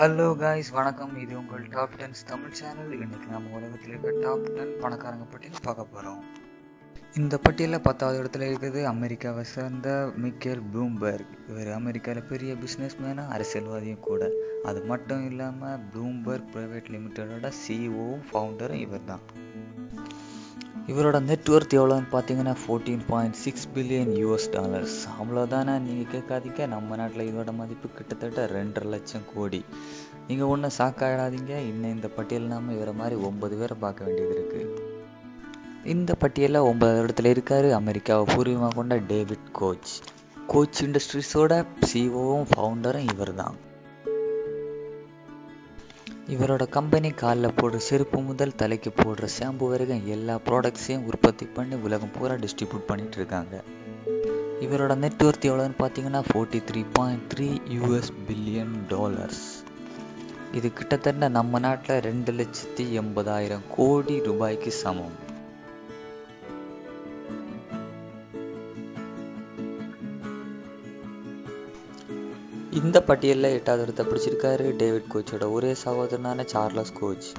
Hello guys வணக்கம். இது உங்கள் டாப் டென்ஸ் தமிழ் சேனல் இன்னைக்கு நம்ம உலகத்தில் இருக்க டாப் டென் பணக்காரங்க பட்டியல் பார்க்க போகிறோம் இந்த பட்டியலில் பத்தாவது இடத்துல இருக்குது அமெரிக்காவை சேர்ந்த மிக்கேல் ப்ளூம்பர்க் இவர் அமெரிக்காவில் பெரிய பிஸ்னஸ் மேனும் அரசியல்வாதியும் கூட. அது மட்டும் இல்லாமல் ப்ளூம்பர்க் ப்ரைவேட் லிமிட்டடோட சிஇஓவும் ஃபவுண்டரும் இவர் தான் இவரோட நெட்ஒர்த் எவ்வளோன்னு பார்த்தீங்கன்னா fourteen point six billion US dollars அவ்வளோதானே நீங்கள் கேட்காதீங்க. நம்ம நாட்டில் இதோட மதிப்பு கிட்டத்தட்ட ரெண்டரை லட்சம் கோடி. நீங்கள் ஒன்றும் சாக்காயிடாதீங்க இன்னும் இந்த பட்டியல் நாம இவரை மாதிரி ஒன்பது பேரை பார்க்க வேண்டியது இருக்குது இந்த பட்டியலில் ஒன்பதாவது இடத்துல இருக்கார். அமெரிக்காவை பூர்வீகமாக கொண்ட டேவிட் கோச். கோச் இண்டஸ்ட்ரீஸோட சிஓவும் ஃபவுண்டரும் இவர் தான் இவரோட கம்பெனி காலில் போடுற செருப்பு முதல் தலைக்கு போடுற ஷாம்பு வரைக்கும் எல்லா ப்ராடக்ட்ஸையும் உற்பத்தி பண்ணி உலகம் பூரா டிஸ்ட்ரிபியூட் பண்ணிட்டு இருக்காங்க. இவரோட நெட்ஒர்த் எவ்வளோன்னு பார்த்தீங்கன்னா forty three point three US billion dollars இது கிட்டத்தட்ட நம்ம நாட்டில் ரெண்டு லட்சத்தி எண்பதாயிரம் கோடி ரூபாய்க்கு சமம். இந்த பட்டியலில் எட்டாவது இடத்தை பிடிச்சிருக்காரு டேவிட் கோச்சோட ஒரே சகோதரனான சார்லஸ் கோச்.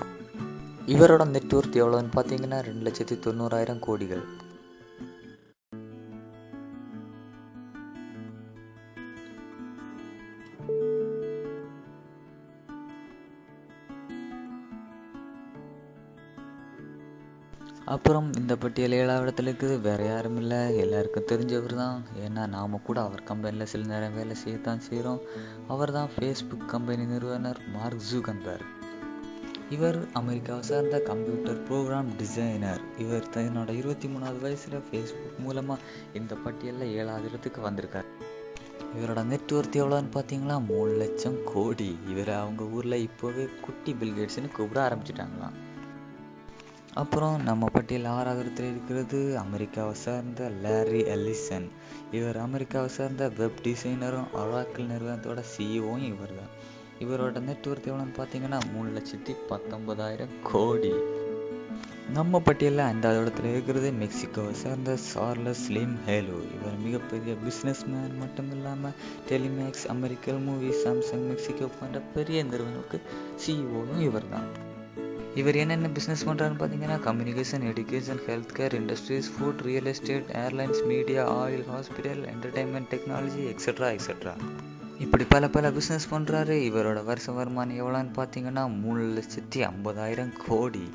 இவரோட நெட்ஒர்த் எவ்வளோன்னு பார்த்தீங்கன்னா ரெண்டு லட்சத்தி தொண்ணூறாயிரம் கோடிகள். அப்புறம் இந்த பட்டியல் ஏழாவது இடத்துல இருக்குது. வேறு யாரும் இல்லை. எல்லாருக்கும் தெரிஞ்சவர் தான். ஏன்னா நாம கூட அவர் கம்பெனியில் சில நேரம் வேலை செய்யத்தான் செய்கிறோம் அவர் தான் ஃபேஸ்புக் கம்பெனி நிறுவனர் மார்க் ஜூகன்பர்க். இவர் அமெரிக்காவை சார்ந்த கம்ப்யூட்டர் ப்ரோக்ராம் டிசைனர் இவர் தன்னோட இருபத்தி மூணாவது வயசில் ஃபேஸ்புக் மூலமாக இந்த பட்டியலில் ஏழாவது இடத்துக்கு வந்திருக்கார். இவரோட நெட்ஒர்த் எவ்வளோன்னு பார்த்தீங்களா? மூணு லட்சம் கோடி. இவர் அவங்க ஊரில் இப்போவே குட்டி பில்கேட்ஸ்னு கூப்பிட ஆரம்பிச்சிட்டாங்களாம். அப்புறம் நம்ம பட்டியல் ஆறாவது இடத்துல இருக்கிறது அமெரிக்காவை சார்ந்த லாரி எலிசன் இவர் அமெரிக்காவை சார்ந்த வெப் டிசைனரும் ஒராக்கிள் நிறுவனத்தோட சிஇஓவும் இவர் தான் இவரோட நெட்ஒர்க் எவ்வளோன்னு பார்த்தீங்கன்னா மூணு லட்சத்தி பத்தொன்பதாயிரம் கோடி. நம்ம பட்டியலில் ஐந்தாவது இடத்துல இருக்கிறது மெக்சிகோவை சார்ந்த சார்லஸ் லிம் ஹேலோ. இவர் மிகப்பெரிய பிஸ்னஸ் மேன் மட்டும் இல்லாமல் Telmex America Movil Samsung Mexico போன்ற பெரிய நிறுவனங்களுக்கு சிஇஓவும் இவர் தான் இவர் என்னென்ன பிஸ்னஸ் பண்ணுறாருன்னு பார்த்தீங்கன்னா communication education health care industries food real estate airlines media oil hospital entertainment technology extra extra இப்படி பல பல பிஸ்னஸ் பண்ணுறாரு இவரோட வருஷ வருமானம் எவ்வளோன்னு பார்த்தீங்கன்னா மூணு லட்சத்தி ஐம்பதாயிரம் கோடி.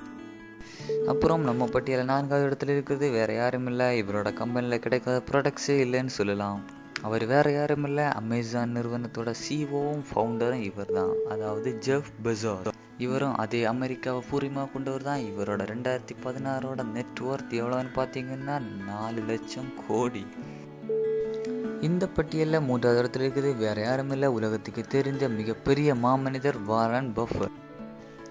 அப்புறம் நம்ம பட்டியலில் நான்காவது இடத்துல இருக்கிறது வேற யாரும் இல்லை. இவரோட கம்பெனியில் கிடைக்காத ப்ராடக்ட்ஸே இல்லைன்னு சொல்லலாம். அவர் வேற யாரும் இல்லை. அமேசான் நிறுவனத்தோட சிஓவும் ஃபவுண்டரும் இவர் தான் அதாவது ஜெஃப் பெசோஸ். இவரும் அதே அமெரிக்காவை பூர்வீகமாக கொண்டவர் தான் இவரோட ரெண்டாயிரத்தி பதினாறோட நெட்ஒர்த் எவ்வளோன்னு பார்த்தீங்கன்னா நாலு லட்சம் கோடி. இந்த பட்டியலில் மூன்றாவது இடத்துல இருக்குது. வேற யாரும் இல்லை. உலகத்துக்கு தெரிந்த மிகப்பெரிய மாமனிதர் வாரன் பஃபர்.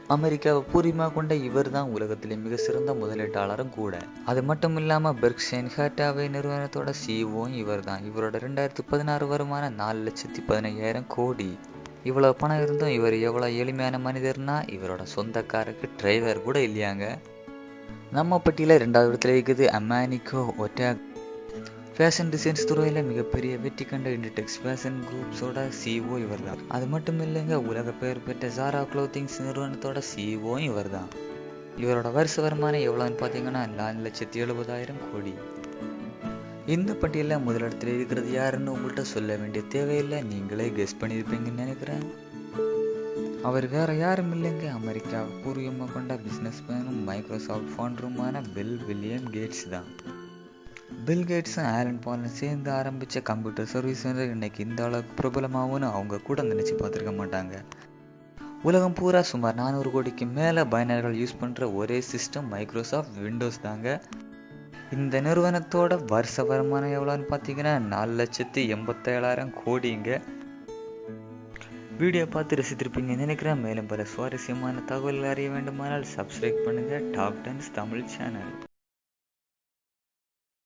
அமெரிக்காவை பூர்வீகமாக கொண்ட இவர் தான் உலகத்திலே மிக சிறந்த முதலீட்டாளரும் கூட. அது மட்டும் இல்லாமல் பெர்க்ஷைன் ஹேட்டாவே நிறுவனத்தோட சிஓவும் இவர் தான் இவரோட ரெண்டாயிரத்தி பதினாறு வருமானம் நாலு லட்சத்தி பதினையாயிரம் கோடி. இவ்வளோ பணம் இருந்தும் இவர் எவ்வளோ எளிமையான மனிதர்னா இவரோட சொந்தக்காருக்கு டிரைவர் கூட இல்லையாங்க. நம்ம பட்டியலில் ரெண்டாவது இடத்துல இருக்குது அமானிகோ ஒட்டாக் ஃபேஷன் டிசைன்ஸ் துறையில் மிகப்பெரிய வெற்றி கண்ட இன்டெக்ஸ் ஃபேஷன் குரூப்ஸோட சிஓ இவர் தான் அது மட்டும் இல்லைங்க உலக பெயர் பெற்ற ஜாரா க்ளோத்திங்ஸ் நிறுவனத்தோட சிஓ இவர் தான் இவரோட வருஷ வருமானம் எவ்வளோன்னு பார்த்தீங்கன்னா நாலு லட்சத்தி எழுபதாயிரம் கோடி. இந்த பட்டியலில் முதலிடத்தில் இருக்கிறது யாருன்னு உங்கள்கிட்ட சொல்ல வேண்டிய தேவையில்லை. நீங்களே கெஸ் பண்ணியிருப்பீங்கன்னு நினைக்கிறேன். அவர் வேற யாரும் இல்லைங்க. அமெரிக்கா பூர்வீகமாக கொண்ட பிஸ்னஸ் மேனும் மைக்ரோசாஃப்ட் ஃபவுண்டருமான பில் வில்லியம் கேட்ஸ் தான் பில் கேட்ஸும் ஆலன் பாலும் சேர்ந்து ஆரம்பித்த கம்ப்யூட்டர் சர்வீஸ் இன்னைக்கு இந்த அளவுக்கு பிரபலமாகும்னு அவங்க கூட நினச்சி பார்த்துருக்க மாட்டாங்க. உலகம் பூரா சுமார் நானூறு கோடிக்கு மேலே பயனர்கள் யூஸ் பண்ணுற ஒரே சிஸ்டம் மைக்ரோசாஃப்ட் விண்டோஸ் தாங்க. இந்த நிறுவனத்தோட வருஷ வருமானம் எவ்வளோன்னு பார்த்தீங்கன்னா நாலு லட்சத்தி எண்பத்தேழாயிரம் கோடிங்க. வீடியோ பார்த்து ரசித்திருப்பீங்க நினைக்கிறேன். மேலும் பல சுவாரஸ்யமான தகவல்கள் அறிய வேண்டுமானால் சப்ஸ்கிரைப் பண்ணுங்கள் டாப் டென்ஸ் தமிழ் சேனல்